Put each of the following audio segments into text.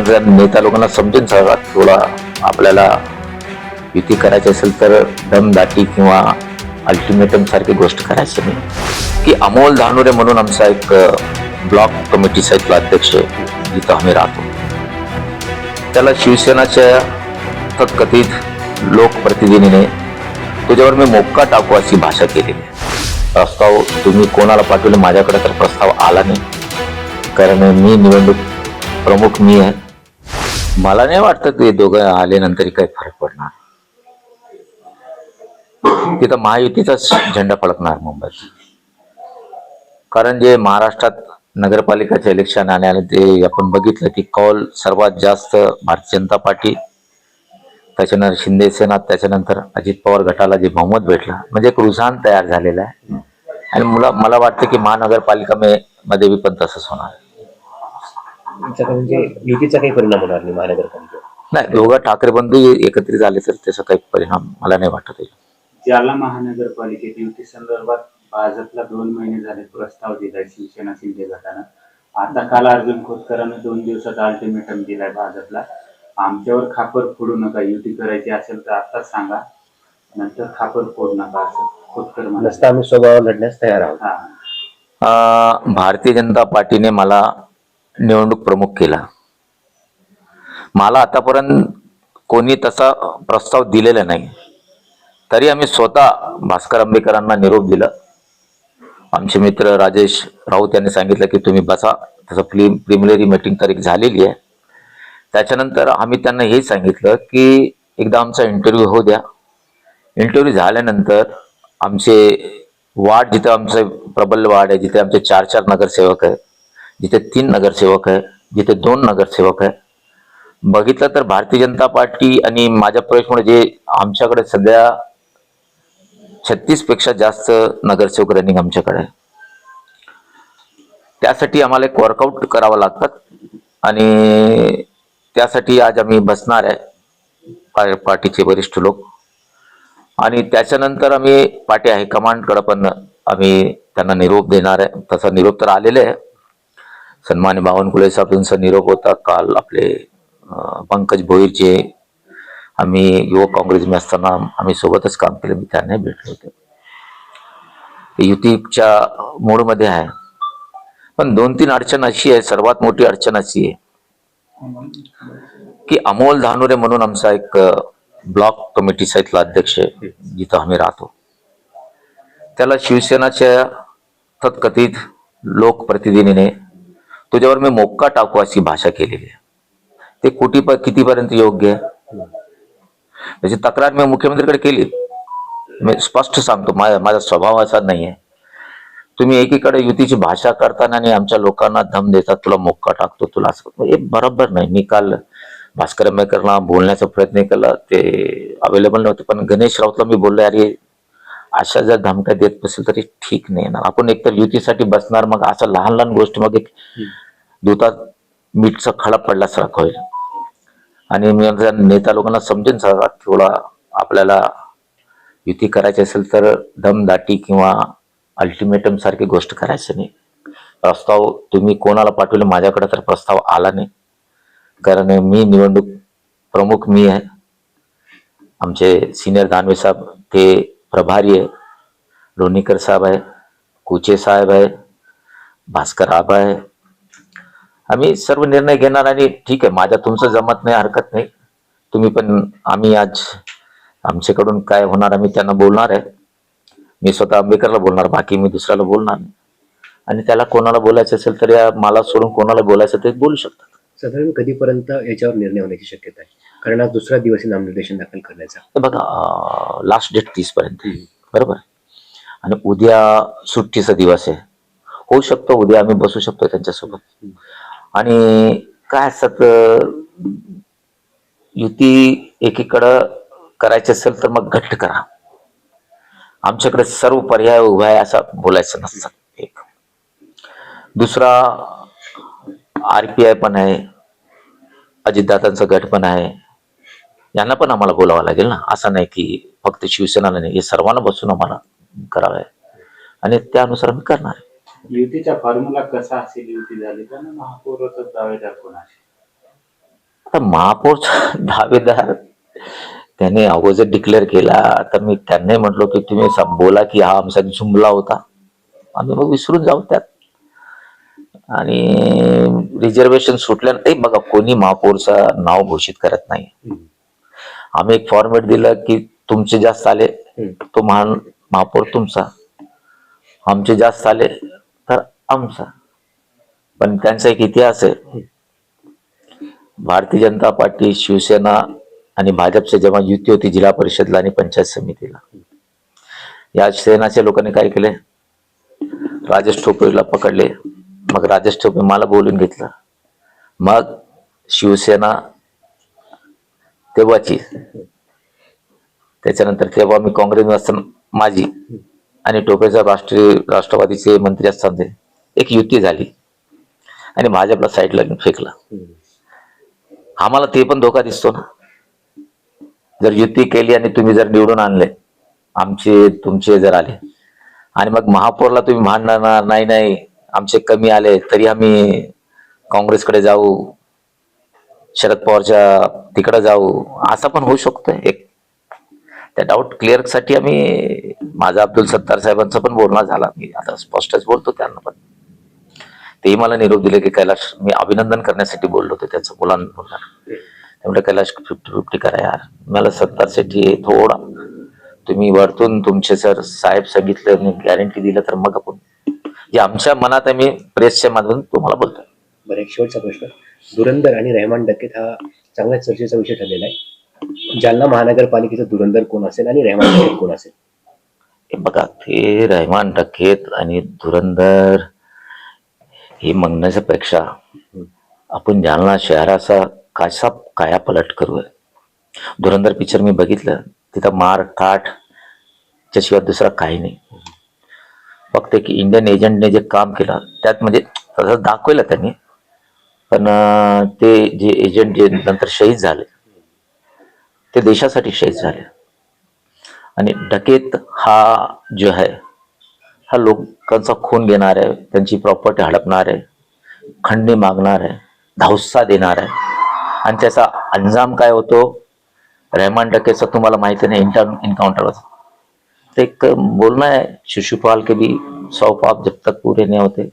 मी नेता लोकांना समजून सांगा थोडा आपल्याला युती करायची असेल तर दमदाटी किंवा अल्टिमेटम सारखी गोष्ट करायची नाही. की अमोल धानुरे म्हणून आमचा एक ब्लॉक कमिटीचा इथला अध्यक्ष जिथं आम्ही राहतो. त्याला शिवसेनाच्या तत्कथित लोकप्रतिनिधीने तुझ्यावर मी मोक्का टाकू अशी भाषा केलेली प्रस्ताव तुम्ही कोणाला पाठवले माझ्याकडे तर प्रस्ताव आला नाही. कारण मी निवडणूक प्रमुख मी आहे. मला नाही वाटत ते दोघं आल्यानंतर काही फरक पडणार. तिथं महायुतीचाच झेंडा फडकणार मुंबईत कारण जे महाराष्ट्रात नगरपालिकाचे इलेक्शन आले ते आपण बघितलं की कॉल सर्वात जास्त भारतीय जनता पार्टी त्याच्यानंतर शिंदे सेना त्याच्यानंतर अजित पवार गटाला जे बहुमत भेटलं म्हणजे एक रुझान तयार झालेला आहे. आणि मला मला वाटतं की महानगरपालिका मध्ये पण तसंच होणार. म्हणजे युतीचा काही परिणाम होणार नाही महानगरपालिकेवर? नाही दोघं ठाकरे बंधू एकत्रित झाले तर त्याचा काही परिणाम मला नाही वाटत आहे. जालना महानगरपालिकेत युती संदर्भात भाजपला दोन महिने झाले प्रस्ताव दिलाय शिवसेना शिंदे गटानं. आता काल अर्जुन खोतकरांना दोन दिवसात अल्टिमेटम दिलाय भाजपला. आमच्यावर खापर फोडू नका युती करायची असेल तर आताच सांगा. नंतर खापर फोडू नका असं खोतकर म्हणाले. नसता आम्ही स्वभाव लढण्यास तयार आहोत. हा. अं, भारतीय जनता पार्टीने मला निवडणूक प्रमुख केला. मला आतापर्यंत कोणी तसा प्रस्ताव दिलेला नाही. तरी आम्ही स्वतः भास्कर आंबेकरांना निरोप दिला. आमचे मित्र राजेश राऊत यांनी सांगितलं की तुम्ही बसा. त्याचं प्रि प्रिमिलरी मीटिंग तारीख झालेली आहे. त्याच्यानंतर आम्ही त्यांना हे सांगितलं की एकदा आमचा इंटरव्ह्यू होऊ द्या. इंटरव्ह्यू झाल्यानंतर आमचे वार्ड जिथे आमचं प्रबल वार्ड आहे जिथे आमचे चार चार नगरसेवक आहे जिथे तीन नगरसेवक आहे जिथे दोन नगरसेवक आहे. बघितलं तर भारतीय जनता पार्टी आणि माझ्या प्रवेशमुळे जे आमच्याकडे सध्या छत्तीसपेक्षा जास्त नगरसेवक रनिंग आमच्याकडे आहे. त्यासाठी आम्हाला एक वर्कआउट करावं लागतात आणि त्यासाठी आज आम्ही बसणार आहे पार्टीचे वरिष्ठ लोक. आणि त्याच्यानंतर आम्ही पार्टी हायकमांडकडे पण आम्ही त्यांना निरोप देणार आहे. तसा निरोप तर आलेले आहे. सन्मान्य बावनकुळे त्यांचा निरोप होता काल आपले पंकज भोईरचे. आम्ही युवक काँग्रेसमध्ये असताना आम्ही सोबतच काम केलं. मी त्यांना भेटले होते. युतीच्या मोडमध्ये आहे. पण दोन तीन अडचण अशी आहे सर्वात मोठी अडचण अशी आहे की अमोल धानोरे म्हणून आमचा एक ब्लॉक कमिटीचा इथला अध्यक्ष आहे, जिथं आम्ही राहतो. त्याला शिवसेनाच्या तथकथित लोकप्रतिनिधीने तुझ्यावर मी मोक्का टाकू अशी भाषा केलेली आहे. ते कुठे कितीपर्यंत योग्य आहे? त्याची तक्रार मी मुख्यमंत्रीकडे केली. मी स्पष्ट सांगतो माझा माझा स्वभाव असा नाही आहे तुम्ही एकीकडे युतीची भाषा करताना आणि आमच्या लोकांना धम देतात तुला मोक्का टाकतो तुला असं हे बरोबर नाही. मी काल भास्कर आंबेकरला बोलण्याचा प्रयत्न केला. ते अवेलेबल नव्हते पण गणेश राऊतला मी बोललो अरे अशा जर धमक्या देत नसेल तरी ठीक नाही ना आपण एकतर युतीसाठी बसणार मग असं लहान लहान गोष्ट मग एक दुधात मीठचा खडा पडल्यासारखं होईल. आणि मी नेता लोकांना समजून सांगा थोडा आपल्याला युती करायची असेल तर दमदाटी किंवा अल्टिमेटम सारखी गोष्ट करायची नाही. प्रस्ताव तुम्ही कोणाला पाठवले माझ्याकडे तर प्रस्ताव आला नाही. कारण मी निवडणूक प्रमुख मी आहे. आमचे सिनियर दानवे साहेब ते प्रभारी आहे लोणीकर साहेब आहे कुचे साहेब आहे भास्कर आबा आहे आम्ही सर्व निर्णय घेणार आणि ठीक आहे माझ्या तुमचं जमत नाही हरकत नाही. तुम्ही पण आम्ही आज आमच्याकडून काय होणार आम्ही त्यांना बोलणार आहे. मी स्वतः आंबेकरला बोलणार बाकी मी दुसऱ्याला बोलणार नाही. आणि त्याला कोणाला बोलायचं असेल तर या मला सोडून कोणाला बोलायचं ते बोलू शकतात. साधारण कधीपर्यंत याच्यावर निर्णय होण्याची शक्यता आहे? कारण आज दुसरा दिवस आहे नामनिर्देशन दाखल करण्याचा. हे बघा लास्ट डेट तीस पर्यंत. बरोबर? आणि उद्या सुट्टीचा दिवस आहे. होऊ शकतो उद्या आम्ही बसू शकतो त्यांच्यासोबत. आणि काय असतात युती एकीकडं करायची असेल तर मग घट्ट करा. आमच्याकडे सर्व पर्याय उभा आहे असं बोलायचं नसतं. एक. दुसरा आर पी आय पण आहे अजितदादांचा गट पण आहे. यांना पण आम्हाला बोलावं लागेल ना. असं नाही की फक्त शिवसेनाला नाही हे सर्वांना बसून आम्हाला करावं आहे. आणि त्यानुसार आम्ही करणार आहे. युतीचा फॉर्म्युला कसा असेल युती झाली तर महापौराचा दावेदार कोण असेल? आता महापौरचा दावेदार त्याने अगोदर डिक्लेअर केला तर मी त्यांनाही म्हटलो की तुम्ही बोला की हा आमचा जुमला होता. आम्ही मग विसरून जाऊ त्यात. आणि रिझर्वेशन सुटल्यानंतर बघा कोणी महापौरचं नाव घोषित करत नाही. आम्ही एक फॉर्मेट दिलं की तुमचे जास्त आले. तो महान महापौर तुमचा. आमचे जास्त आले तर आमचा. पण त्यांचा एक इतिहास आहे. भारतीय जनता पार्टी शिवसेना आणि भाजपच्या जेव्हा युती होती जिल्हा परिषदला आणि पंचायत समितीला. या सेनाच्या लोकांनी काय केले? राजेश ठोपेला पकडले. मग राजेश ठोपे मला बोलून घेतलं. मग शिवसेना तेव्हाची. त्याच्यानंतर तेव्हा मी काँग्रेस असताना माझी आणि टोपेचा राष्ट्रीय राष्ट्रवादीचे मंत्री असताना एक युती झाली. आणि भाजपला साईडला फेकला. आम्हाला ते पण धोका दिसतो ना. जर युती केली आणि तुम्ही जर निवडून आणले आमचे तुमचे जर आले. आणि मग महापौरला तुम्ही मांडणार नाही नाही आमचे कमी आले तरी आम्ही काँग्रेसकडे जाऊ शरद पवारच्या तिकडे जाऊ असं पण होऊ शकतो एक त्या डाऊट क्लिअरसाठी आम्ही माझा अब्दुल सत्तार साहेबांचा पण बोलणं झाला. मी आता स्पष्टच बोलतो त्यांना पण. तेही मला निरोप दिले की कैलाश मी अभिनंदन करण्यासाठी बोललो होतो त्याचं मुलांना त्यामुळे कैलाश फिफ्टी फिफ्टी करा यार. मला सत्तारसाठी थोडा. तुम्ही वरतून तुमचे सर साहेब सांगितलं गॅरंटी दिलं तर मग आपण जे आमच्या मनात मी प्रेसच्या माध्यमातून तुम्हाला बोलतो बरं एक शेवटचा प्रश्न. धुरंदर आणि रहमान डकेत हा चांगला चर्चेचा विषय ठरलेला आहे. जालना महानगरपालिकेचा धुरंदर कोण असेल आणि रहमान डकेत कोण असेल? हे बघा ते रहमान डकेत आणि धुरंदर हे म्हणण्याच्या पेक्षा आपण जालना शहराचा कसा काया पलट करूया. धुरंदर पिक्चर मी बघितलं तिथं मार ठाठ त्याशिवाय दुसरा काही नाही. बघते की इंडियन एजंटने जे काम केलं त्यात म्हणजे तसं दाखवलं त्यांनी. पण ते जे एजंट जे नंतर शहीद झाले ते देशासाठी शहीद झाले. आणि डकेत हा जो आहे हा लोकांचा खून घेणार आहे त्यांची प्रॉपर्टी हडपणार आहे खंडणी मागणार आहे धावसा देणार आहे. आणि त्याचा अंजाम काय होतो? रेहमान डकेचा तुम्हाला माहिती नाही इंटर इन्काउंटर ते एक बोलणं आहे शिशुपाल के भी सौ पाप जब तक पूरे नहीं होते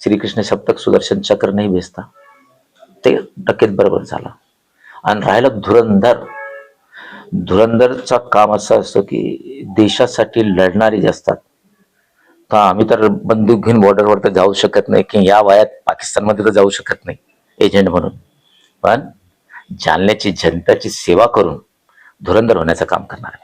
श्री कृष्ण तक सुदर्शन चक्र नाही भेजता। ते डकेत बरोबर झाला। आणि राहिलं धुरंधर। धुरंधरचा काम असं असतं की देशासाठी लढणारे जे असतात तर आम्ही तर बंदूक घेऊन बॉर्डरवर तर जाऊ शकत नाही की या वयात पाकिस्तानमध्ये तर जाऊ शकत नाही एजंट म्हणून. पण जालन्याची जनताची सेवा करून धुरंधर होण्याचं काम करणार